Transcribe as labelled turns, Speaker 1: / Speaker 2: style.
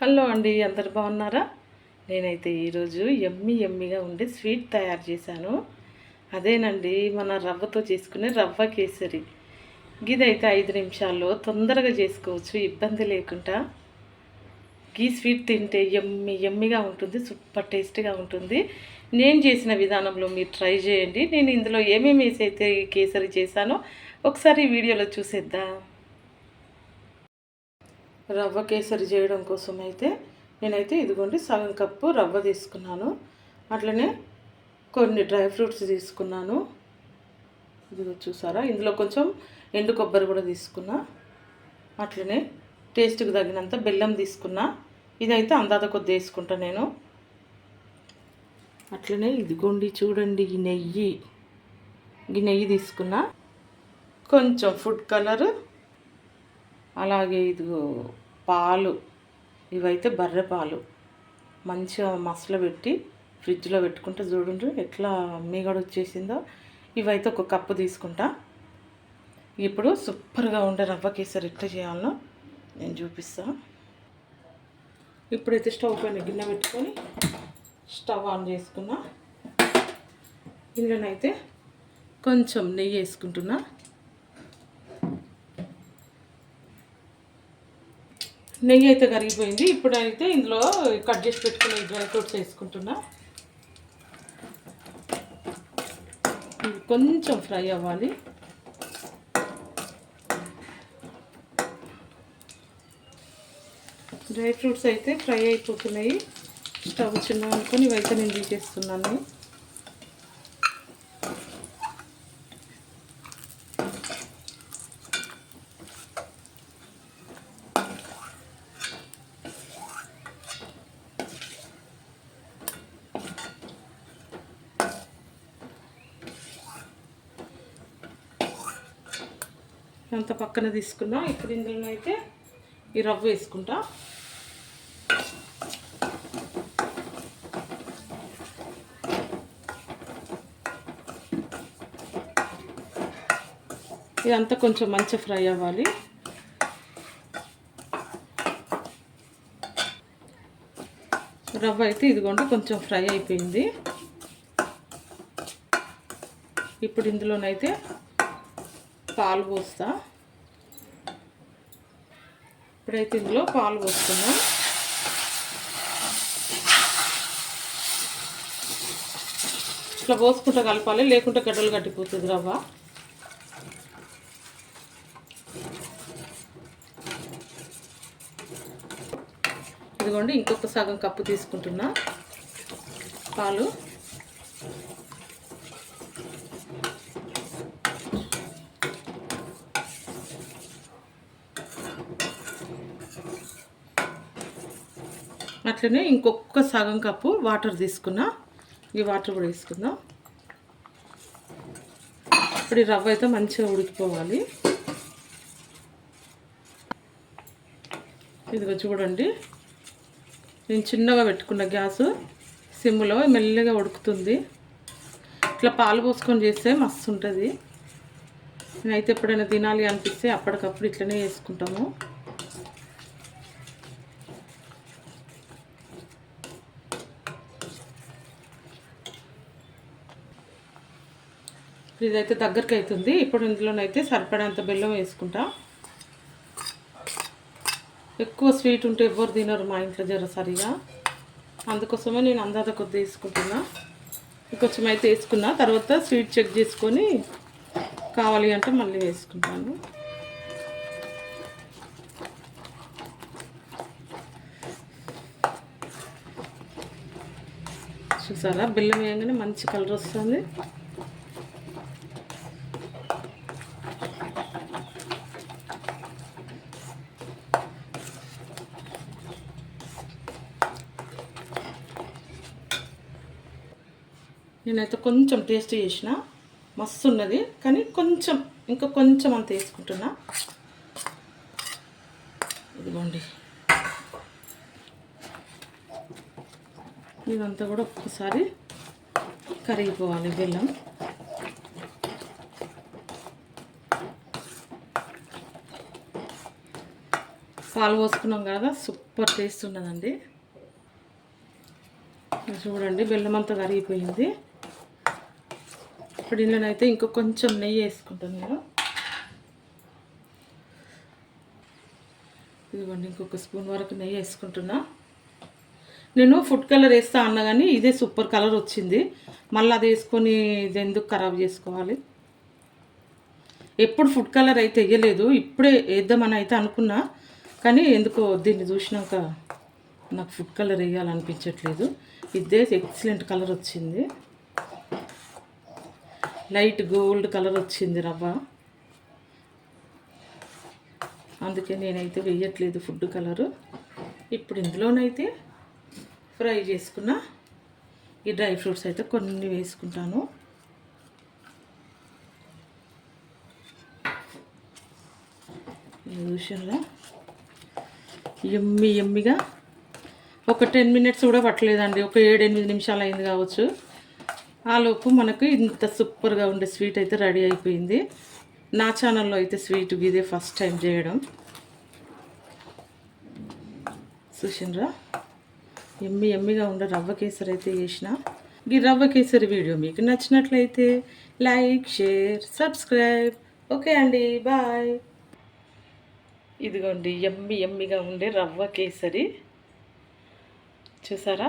Speaker 1: Hello అండి అందరు బాగున్నారా? నేనైతే ఈరోజు ఎమ్మి ఎమ్మిగా ఉండే స్వీట్ తయారు చేశాను. అదేనండి మన రవ్వతో చేసుకునే రవ్వ కేసరి. గిదైతే ఐదు నిమిషాల్లో తొందరగా చేసుకోవచ్చు ఇబ్బంది లేకుండా. గీ స్వీట్ తింటే ఎమ్మి ఎమ్మిగా ఉంటుంది సూపర్ టేస్ట్గా ఉంటుంది. నేను చేసిన విధానంలో మీరు ట్రై చేయండి. నేను ఇందులో ఏమేమి వేసి అయితే కేసరి చేశానో ఒకసారి వీడియోలో చూసేద్దాం. రవ్వ కేసరి చేయడం కోసం అయితే నేనైతే ఇదిగోండి సగం కప్పు రవ్వ తీసుకున్నాను. అట్లనే కొన్ని డ్రై ఫ్రూట్స్ తీసుకున్నాను. ఇదిగో చూసారా? ఇందులో కొంచెం ఎండు కొబ్బరి కూడా తీసుకున్నా. అట్లనే టేస్ట్కి తగినంత బెల్లం తీసుకున్నా. ఇదైతే అందాత కొద్ది వేసుకుంటా నేను. అట్లనే ఇదిగోండి చూడండి ఈ నెయ్యి. ఈ నెయ్యి తీసుకున్నా. కొంచెం ఫుడ్ కలర్. అలాగే ఇదిగో పాలు ఇవైతే బర్రె పాలు. మంచిగా మసలు పెట్టి ఫ్రిడ్జ్లో పెట్టుకుంటే చూడండి ఎట్లా మీగడ వచ్చేసిందో. ఇవైతే ఒక కప్పు తీసుకుంటా. ఇప్పుడు సూపర్గా ఉండే రవ్వ కేసరి ఎట్లా చేయాలనో నేను చూపిస్తా. ఇప్పుడైతే స్టవ్ పైన గిన్నె పెట్టుకొని స్టవ్ ఆన్ చేసుకున్నా. ఇందులోనైతే కొంచెం నెయ్యి వేసుకుంటున్నా. నెయ్యి అయితే కరిగిపోయింది. ఇప్పుడైతే ఇందులో కట్ చేసి పెట్టుకునే డ్రై ఫ్రూట్స్ వేసుకుంటున్నా. కొంచెం ఫ్రై అవ్వాలి. డ్రై ఫ్రూట్స్ అయితే ఫ్రై అయిపోతున్నాయి. స్టవ్ చిన్న అనుకొని ఇవైతే నేను తీసేస్తున్నాను. అంత పక్కన తీసుకున్నా ఇప్పుడు ఇందులో అయితే ఈ రవ్వ వేసుకుంటా. ఇదంతా కొంచెం మంచిగా ఫ్రై అవ్వాలి. రవ్వ అయితే ఇదిగోండి కొంచెం ఫ్రై అయిపోయింది. ఇప్పుడు ఇందులోనైతే పాలు పోస్తా. ఇప్పుడైతే ఇందులో పాలు పోస్తున్నా. ఇట్లా పోసుకుంటా కలపాలి లేకుంటే గడ్డలు కట్టిపోతుంది రవ్వ. ఇదిగోండి ఇంకొక సగం కప్పు తీసుకుంటున్నా. పాలు. అట్లనే ఇంకొక సగం కప్పు వాటర్ తీసుకున్నా. ఈ వాటర్ కూడా వేసుకుందాం ఇప్పుడు ఈ రవ్వ అయితే మంచిగా ఉడికిపోవాలి. ఇదిగో చూడండి. నేను చిన్నగా పెట్టుకున్న గ్యాసు సిమ్లో మెల్లగా ఉడుకుతుంది. ఇట్లా పాలు పోసుకొని చేస్తే మస్తు ఉంటుంది నేనైతే ఎప్పుడైనా తినాలి అనిపిస్తే అప్పటికప్పుడు ఇట్లనే చేసుకుంటాము ఇదైతే దగ్గరికి అవుతుంది ఇప్పుడు ఇందులోనైతే సరిపడేంత బెల్లం వేసుకుంటా. ఎక్కువ స్వీట్ ఉంటే ఎవ్వరు తినరు మా ఇంట్లో జర సరిగా. అందుకోసమే నేను అందాత కొద్ది వేసుకుంటున్నా. కొంచెం అయితే వేసుకున్నా. తర్వాత స్వీట్ చెక్ చేసుకొని కావాలి అంటే మళ్ళీ వేసుకుంటాను. చూసారా? బెల్లం వేయగానే మంచి కలర్ వస్తుంది. నేనైతే కొంచెం టేస్ట్ చేసిన. మస్తు ఉన్నది కానీ కొంచెం ఇంకా కొంచెం అంత వేసుకుంటున్నా. ఇదిగోండి. ఇదంతా కూడా ఒక్కసారి కరిగిపోవాలి బెల్లం. పాలు పోసుకున్నాం కదా సూపర్ టేస్ట్ ఉన్నదండి. చూడండి బెల్లం అంతా కరిగిపోయింది. ఇప్పుడు ఇందులోనైతే ఇంకో కొంచెం నెయ్యి వేసుకుంటాను నేను. ఇదిగోండి ఇంకొక స్పూన్ వరకు నెయ్యి వేసుకుంటున్నా. నేను ఫుడ్ కలర్ వేస్తా అన్నా కానీ ఇదే సూపర్ కలర్ వచ్చింది. మళ్ళీ అది వేసుకొని ఇది ఎందుకు ఖరాబ్ చేసుకోవాలి? ఎప్పుడు ఫుడ్ కలర్ అయితే వేయలేదు ఇప్పుడే వేద్దామని అయితే అనుకున్నా. కానీ ఎందుకో దీన్ని చూసినాక నాకు ఫుడ్ కలర్ వేయాలనిపించట్లేదు. ఇదే ఎక్సలెంట్ కలర్ వచ్చింది. లైట్ గోల్డ్ కలర్ వచ్చింది రవ్వ. అందుకే నేనైతే వేయట్లేదు ఫుడ్ కలరు. ఇప్పుడు ఇందులోనైతే ఫ్రై చేసుకున్న ఈ డ్రై ఫ్రూట్స్ అయితే కొన్ని వేసుకుంటాను. ఈ ఎమ్మి ఎమ్మిగా ఒక టెన్ మినిట్స్ కూడా పట్టలేదండి. ఒక ఏడు ఎనిమిది నిమిషాలు అయింది కావచ్చు. ఆలోపు మనకు ఇంత సూపర్గా ఉండే స్వీట్ అయితే రెడీ అయిపోయింది. నా ఛానల్లో అయితే స్వీట్ ఇదే ఫస్ట్ టైం చేయడం. చూసినరా ఎమ్మి ఎమ్మిగా ఉండే రవ్వ కేసరి అయితే చేసిన. ఈ రవ్వ కేసరి వీడియో మీకు నచ్చినట్లయితే లైక్ షేర్ సబ్స్క్రైబ్. ఓకే అండి బాయ్. ఇదిగోండి ఎమ్మి ఎమ్మిగా ఉండే రవ్వ కేసరి. చూసారా?